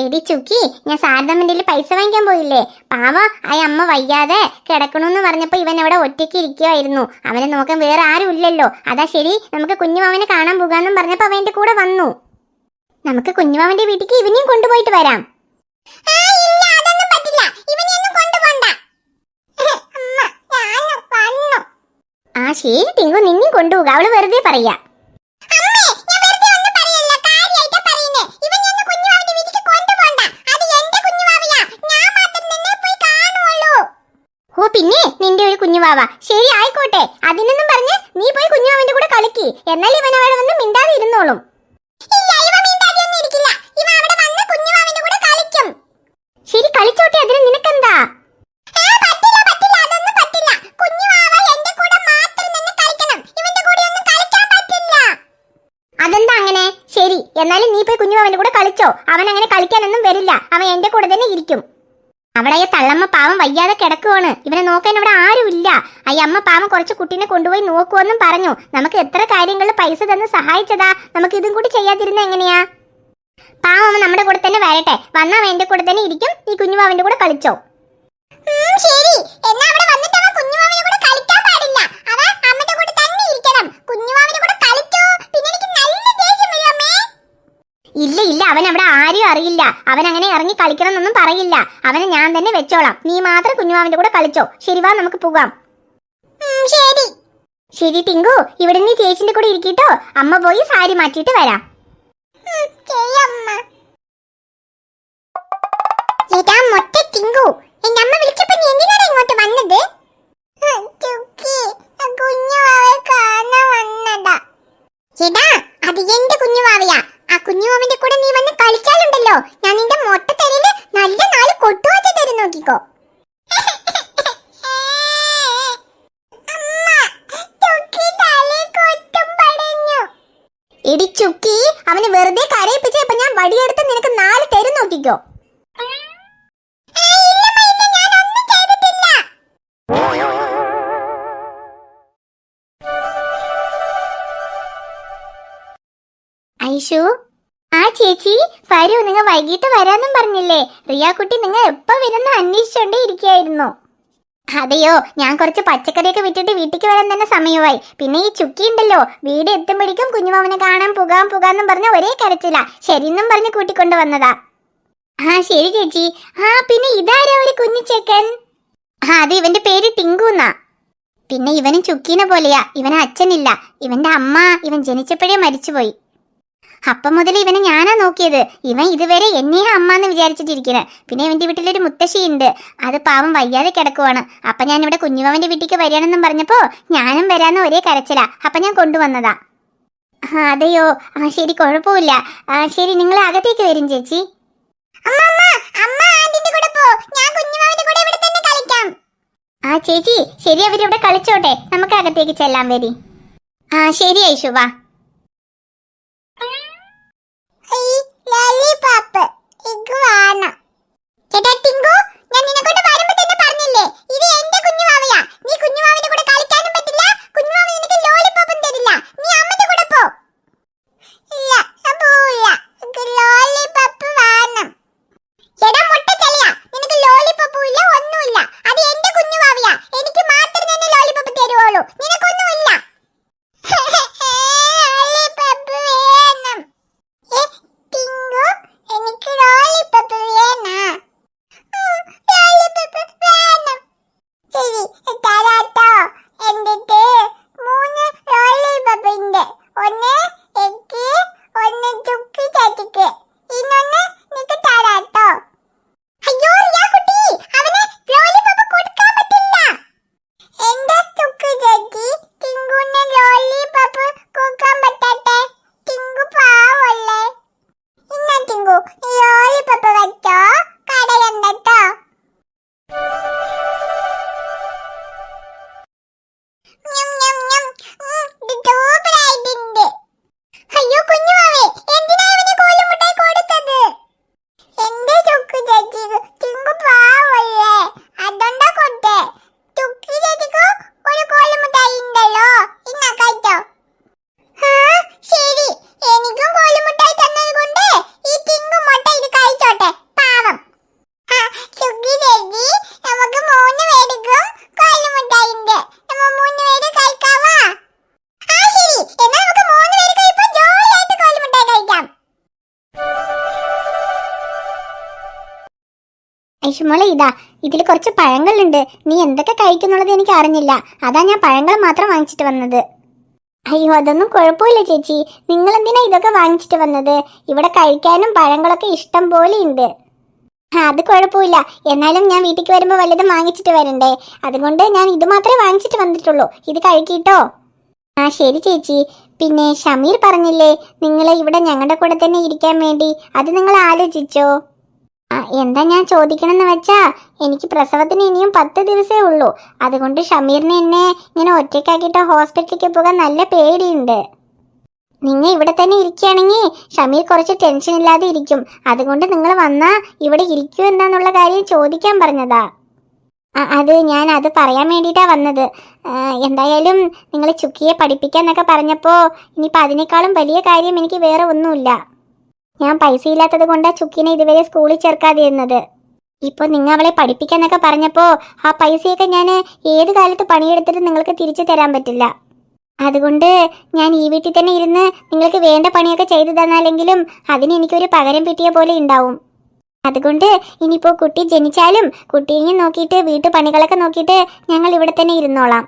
എടി ചുക്കി ഞാൻ സാരദമ്മന്റെ പൈസ വാങ്ങിക്കാൻ പോയില്ലേ? പാവ ആ അമ്മ വയ്യാതെ കിടക്കണമെന്ന് പറഞ്ഞപ്പോൾ ഇവൻ അവിടെ ഒറ്റയ്ക്ക് ഇരിക്കുമായിരുന്നു അവനെ നോക്കാൻ വേറെ ആരും ഇല്ലല്ലോ. അതാ ശരി നമുക്ക് കുഞ്ഞുമാവനെ കാണാൻ പോകാന്നും പറഞ്ഞപ്പോൾ അവൻ കൂടെ വന്നു. നമുക്ക് കുഞ്ഞുമാവന്റെ വീട്ടിലേക്ക് ഇവനെയും കൊണ്ടുപോയിട്ട് വരാം. ആ ശരി ടിങ്കു നിന്നെയും കൊണ്ടുപോകുക. അവൾ വെറുതെ പറയാ. ഓ പിന്നെ നിന്റെ ഒരു കുഞ്ഞുവാവ. ശരി ആയിക്കോട്ടെ. അതിനൊന്നും പറഞ്ഞ് നീ പോയി കുഞ്ഞുവാവിന്റെ കൂടെ കളിക്ക്. എന്നാൽ ഇവൻ അവിടെ വന്ന് മിണ്ടാതെ ഇരുന്നോളും. ശരി കളിച്ചോട്ടെ. അതിന് നിനക്കെന്താ? അതെന്താ അങ്ങനെ? ശരി എന്നാലും നീ പോയി കുഞ്ഞുവാവന്റെ കൂടെ കളിച്ചോ. അവൻ അങ്ങനെ കളിക്കാനൊന്നും വരില്ല. അവൻ എന്റെ കൂടെ തന്നെ ഇരിക്കും. അവിടെ ഈ തള്ളമ്മ പാവം വയ്യാതെ കിടക്കുവാണ്. ഇവനെ നോക്കാൻ അവിടെ ആരുമില്ല. ഈ അമ്മ പാവം കുറച്ച് കുട്ടീനെ കൊണ്ടുപോയി നോക്കുവെന്നും പറഞ്ഞു. നമുക്ക് എത്ര കാര്യങ്ങളിൽ പൈസ തന്ന് സഹായിച്ചതാ? നമുക്ക് ഇതും കൂടി ചെയ്യാതിരുന്ന എങ്ങനെയാ? പാവം നമ്മുടെ കൂടെ തന്നെ വരട്ടെ. വന്നാ അവൻ എന്റെ കൂടെ തന്നെ ഇരിക്കും. ഈ കുഞ്ഞുമാവന്റെ കൂടെ കളിച്ചോ. ശരി. എന്നാ അവിടെ വന്നിട്ട് അവൻ കുഞ്ഞുമാവിന്റെ കൂടെ കളിക്കാൻ പാടില്ല അവൻ അമ്മയുടെ കൂടെ തന്നെ ഇരിക്കണം കുഞ്ഞുമാവിന്റെ കൂടെ കളിച്ചോ പിന്നെ എനിക്ക് നല്ല ദേഷ്യം വരും അമ്മേ ഇല്ല ഇല്ല അവൻ അവിടെ അറിയില്ല അവൻ അങ്ങനെ ഇറങ്ങി കളിക്കണം എന്നൊന്നും പറയില്ല. അവനെ ഞാൻ തന്നെ വെച്ചോളാം. നീ മാത്രം കുഞ്ഞുമാവിന്റെ കൂടെ കളിച്ചോ. ശരി വാ നമുക്ക് പോകാം ശരി. ശരി ടിങ്കു. ഇവിടെ നീ ചേച്ചിന്റെ കൂടെ ഇരിക്കട്ടോ. അമ്മ പോയി സാരി മാറ്റിയിട്ട് വരാം. അമ്മ. നീ ഇങ്ങോട്ട് എടാ അത് എന്റെ കുഞ്ഞുവാവയാ ആ കൂടെ നീ വന്ന് കളിച്ചാലുണ്ടല്ലോ. ഞാൻ നിന്റെ മൊട്ട നല്ല നാല് കൊട്ടുവാച്ച തരും നോക്കിക്കോ. എടി ചുക്കി അവന് വെറുതെ കരയിപ്പിച്ചപ്പോ ഞാൻ വടിയെടുത്ത് നിനക്ക് നാല് തരും നോക്കിക്കോ. ഐഷു ആ ചേച്ചി. വരൂ നിങ്ങൾ വൈകിട്ട് വരാന്നും പറഞ്ഞില്ലേ? റിയാക്കുട്ടി നിങ്ങൾ എപ്പോ വരുന്ന അന്വേഷിച്ചോണ്ടേ ഇരിക്കായിരുന്നു അതെയോ ഞാൻ കുറച്ച് പച്ചക്കറിയൊക്കെ വിട്ടിട്ട് വീട്ടിലേക്ക് വരാൻ തന്നെ സമയമായി. പിന്നെ ഈ ചുക്കി ഉണ്ടല്ലോ വീട് എത്തുമ്പോഴേക്കും കുഞ്ഞുമാവനെ കാണാൻ പുകാൻ പുകാന്നും പറഞ്ഞ ഒരേ കരച്ചില്ല ശരിയെന്നും പറഞ്ഞ് കൂട്ടിക്കൊണ്ട് വന്നതാ. ആ ശരി ചേച്ചി. ആ പിന്നെ ഇതാരാ ഒരു കുഞ്ഞു ചേക്കൻ? ആ അത് ഇവന്റെ പേര് ടിങ്കുന്നാ പിന്നെ ഇവനും ചുക്കീനെ പോലെയാ. ഇവന് അച്ഛനില്ല. ഇവന്റെ അമ്മ ഇവൻ ജനിച്ചപ്പോഴേ മരിച്ചുപോയി. അപ്പം മുതൽ ഇവനെ ഞാനാ നോക്കിയത്. ഇവൻ ഇതുവരെ എന്നെയാ അമ്മ എന്ന് പിന്നെ ഇവന്റെ വീട്ടിലൊരു മുത്തശ്ശിയുണ്ട്. അത് പാവം വയ്യാതെ കിടക്കുവാണ്. അപ്പൊ ഞാൻ ഇവിടെ കുഞ്ഞുമാവന്റെ വീട്ടിലേക്ക് വരികയാണെന്നും പറഞ്ഞപ്പോ ഞാനും വരാന്ന് ഒരേ കരച്ചില. അപ്പൊ ഞാൻ കൊണ്ടുവന്നതാ. അതെയോ? ആ ശരി കുഴപ്പമില്ല. ആ ശരി നിങ്ങൾ അകത്തേക്ക് വരും ചേച്ചി. ആ ചേച്ചി ശരി അവരിവിടെ കളിച്ചോട്ടെ. നമുക്ക് അകത്തേക്ക് ചെല്ലാൻ വരി. ആ ശരി ഐശു വാ ഐഷുമോളെ ഇതാ ഇതിൽ കുറച്ച് പഴങ്ങളുണ്ട്. നീ എന്തൊക്കെ കഴിക്കുന്നുള്ളത് എനിക്ക് അറിഞ്ഞില്ല. അതാ ഞാൻ പഴങ്ങൾ മാത്രം വാങ്ങിച്ചിട്ട് വന്നത്. അയ്യോ അതൊന്നും കുഴപ്പമില്ല ചേച്ചി. നിങ്ങൾ എന്തിനാ ഇതൊക്കെ വാങ്ങിച്ചിട്ട് വന്നത്? ഇവിടെ കഴിക്കാനും പഴങ്ങളൊക്കെ ഇഷ്ടം പോലെ ഉണ്ട്. അത് കുഴപ്പമില്ല. എന്നാലും ഞാൻ വീട്ടിലേക്ക് വരുമ്പോൾ വല്ലതും വാങ്ങിച്ചിട്ട് വരണ്ടേ? അതുകൊണ്ട് ഞാൻ ഇത് മാത്രമേ വാങ്ങിച്ചിട്ട് വന്നിട്ടുള്ളൂ. ഇത് കഴിക്കിട്ടോ? ആ ശരി ചേച്ചി. പിന്നെ ഷമീർ പറഞ്ഞില്ലേ നിങ്ങൾ ഇവിടെ ഞങ്ങളുടെ കൂടെ തന്നെ ഇരിക്കാൻ വേണ്ടി. അത് നിങ്ങൾ ആലോചിച്ചോ. എന്താ ഞാൻ ചോദിക്കണമെന്ന് വെച്ചാ എനിക്ക് പ്രസവത്തിന് ഇനിയും പത്ത് ദിവസമേ ഉള്ളൂ. അതുകൊണ്ട് ഷമീറിന് എന്നെ ഇങ്ങനെ ഒറ്റയ്ക്കാക്കിയിട്ട് ഹോസ്പിറ്റലിലേക്ക് പോകാൻ നല്ല പേടിയുണ്ട്. നിങ്ങൾ ഇവിടെ തന്നെ ഇരിക്കുകയാണെങ്കിൽ ഷമീർ കുറച്ച് ടെൻഷൻ ഇല്ലാതെ ഇരിക്കും. അതുകൊണ്ട് നിങ്ങൾ വന്നാൽ ഇവിടെ ഇരിക്കൂ എന്താന്നുള്ള കാര്യം ചോദിക്കാൻ പറഞ്ഞതാ. അത് ഞാൻ അത് പറയാൻ വേണ്ടിയിട്ടാണ് വന്നത്. എന്തായാലും നിങ്ങൾ ചുക്കിയെ പഠിപ്പിക്കാന്നൊക്കെ പറഞ്ഞപ്പോൾ ഇനിയിപ്പോൾ അതിനേക്കാളും വലിയ കാര്യം എനിക്ക് വേറെ ഒന്നുമില്ല. ഞാൻ പൈസ ഇല്ലാത്തത് കൊണ്ടാ ചുക്കിനെ ഇതുവരെ സ്കൂളിൽ ചേർക്കാതിരുന്നത്. ഇപ്പോൾ നിങ്ങൾ അവളെ പഠിപ്പിക്കാന്നൊക്കെ പറഞ്ഞപ്പോൾ ആ പൈസയൊക്കെ ഞാൻ ഏത് കാലത്ത് പണിയെടുത്തിട്ട് നിങ്ങൾക്ക് തിരിച്ചു തരാൻ പറ്റില്ല. അതുകൊണ്ട് ഞാൻ ഈ വീട്ടിൽ തന്നെ ഇരുന്ന് നിങ്ങൾക്ക് വേണ്ട പണിയൊക്കെ ചെയ്തു തന്നാലെങ്കിലും അതിന് എനിക്കൊരു പകരം കിട്ടിയ പോലെ ഉണ്ടാവും. അതുകൊണ്ട് ഇനിയിപ്പോൾ കുട്ടി ജനിച്ചാലും കുട്ടീനെ നോക്കിയിട്ട് വീട്ടു പണികളൊക്കെ നോക്കിയിട്ട് ഞങ്ങൾ ഇവിടെ തന്നെ ഇരുന്നോളാം.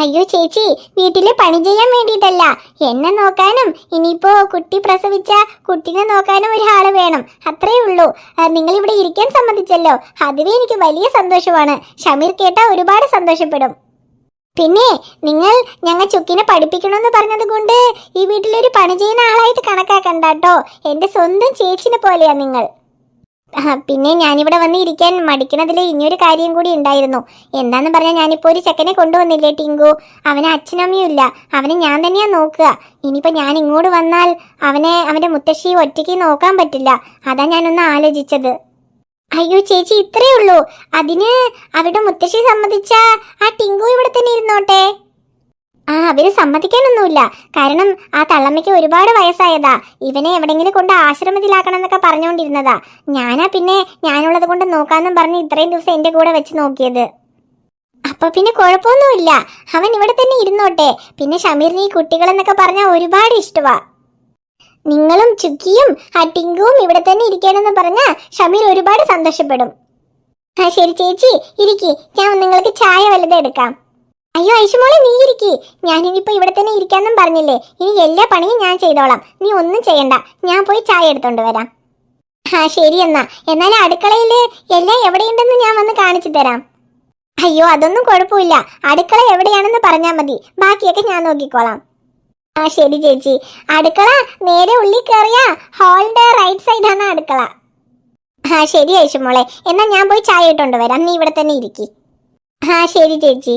അയ്യോ ചേച്ചി വീട്ടിൽ പണി ചെയ്യാൻ വേണ്ടിയിട്ടല്ല. എന്നെ നോക്കാനും ഇനിയിപ്പോ കുട്ടി പ്രസവിച്ച കുട്ടീനെ നോക്കാനും ഒരാൾ വേണം. അത്രേ ഉള്ളൂ. നിങ്ങൾ ഇവിടെ ഇരിക്കാൻ സമ്മതിച്ചല്ലോ. അതുവേ എനിക്ക് വലിയ സന്തോഷമാണ്. ഷമീർ കേട്ടാ ഒരുപാട് സന്തോഷപ്പെടും. പിന്നെ നിങ്ങൾ ഞങ്ങൾ ചുക്കിനെ പഠിപ്പിക്കണമെന്ന് പറഞ്ഞത് കൊണ്ട് ഈ വീട്ടിലൊരു പണി ചെയ്യുന്ന ആളായിട്ട് കണക്കാക്കണ്ട കേട്ടോ എന്റെ സ്വന്തം ചേച്ചിനെ പോലെയാ നിങ്ങൾ. പിന്നെ ഞാനിവിടെ വന്ന് ഇരിക്കാൻ മടിക്കണതിൽ ഇനിയൊരു കാര്യം കൂടി ഉണ്ടായിരുന്നു. എന്താന്ന് പറഞ്ഞാൽ ഞാനിപ്പോൾ ഒരു ചെക്കനെ കൊണ്ടുവന്നില്ലേ ടിങ്കു? അവനെ അച്ഛനമ്മയും ഇല്ല. അവനെ ഞാൻ തന്നെയാണ് നോക്കുക. ഇനിയിപ്പോൾ ഞാൻ ഇങ്ങോട്ട് വന്നാൽ അവനെ അവന്റെ മുത്തശ്ശി ഒറ്റയ്ക്ക് നോക്കാൻ പറ്റില്ല. അതാ ഞാനൊന്ന് ആലോചിച്ചത്. അയ്യോ ചേച്ചി ഇത്രയേ ഉള്ളൂ. അതിന് അവരുടെ മുത്തശ്ശി സമ്മതിച്ച ആ ടിങ്കു ഇവിടെ തന്നെ ഇരുന്നോട്ടെ? അവർ സമ്മതിക്കാനൊന്നുമില്ല. കാരണം ആ തള്ളമ്മയ്ക്ക് ഒരുപാട് വയസ്സായതാ. ഇവനെ എവിടെങ്കിലും കൊണ്ട് ആശ്രമത്തിലാക്കണം എന്നൊക്കെ പറഞ്ഞുകൊണ്ടിരുന്നതാ. ഞാനാ പിന്നെ ഞാനുള്ളത് കൊണ്ട് നോക്കാന്നും പറഞ്ഞ് ഇത്രയും ദിവസം എന്റെ കൂടെ വെച്ച് നോക്കിയത്. അപ്പൊ പിന്നെ കുഴപ്പമൊന്നുമില്ല. അവൻ ഇവിടെ തന്നെ ഇരുന്നോട്ടെ. പിന്നെ ഷമീറിന് ഈ കുട്ടികളെന്നൊക്കെ പറഞ്ഞാൽ ഒരുപാട് ഇഷ്ടമാ നിങ്ങളും ചുക്കിയും ആ ടിങ്കുവും ഇവിടെ തന്നെ ഇരിക്കണമെന്ന് പറഞ്ഞാൽ ഷമീർ ഒരുപാട് സന്തോഷപ്പെടും. ആ ശരി ചേച്ചി ഇരിക്കി. ഞാൻ നിങ്ങൾക്ക് ചായ വലുതെടുക്കാം അയ്യോ ഐഷുമോളെ നീ ഇരിക്കി ഞാനിനിപ്പോ ഇവിടെ തന്നെ ഇരിക്കാന്നും പറഞ്ഞില്ലേ? ഇനി എല്ലാ പണിയും ഞാൻ ചെയ്തോളാം. നീ ഒന്നും ചെയ്യണ്ട. ഞാൻ പോയി ചായ എടുത്തോണ്ട് വരാം. ആ ശരി എന്നാ. എന്നാൽ അടുക്കളയിൽ എല്ലാം എവിടെയുണ്ടെന്ന് ഞാൻ വന്ന് കാണിച്ചു തരാം. അയ്യോ അതൊന്നും കുഴപ്പമില്ല. അടുക്കള എവിടെയാണെന്ന് പറഞ്ഞാൽ മതി. ബാക്കിയൊക്കെ ഞാൻ നോക്കിക്കോളാം. ആ ശരി ചേച്ചി. അടുക്കള നേരെ ഉള്ളിൽ കയറിയ ഹാളിന്റെ റൈറ്റ് സൈഡാണ് അടുക്കള. ആ ശരി ഐഷുമോളെ എന്നാ ഞാൻ പോയി ചായ ഇട്ടോണ്ട് വരാം. നീ ഇവിടെ തന്നെ ഇരിക്കി. ആ ശരി ചേച്ചി.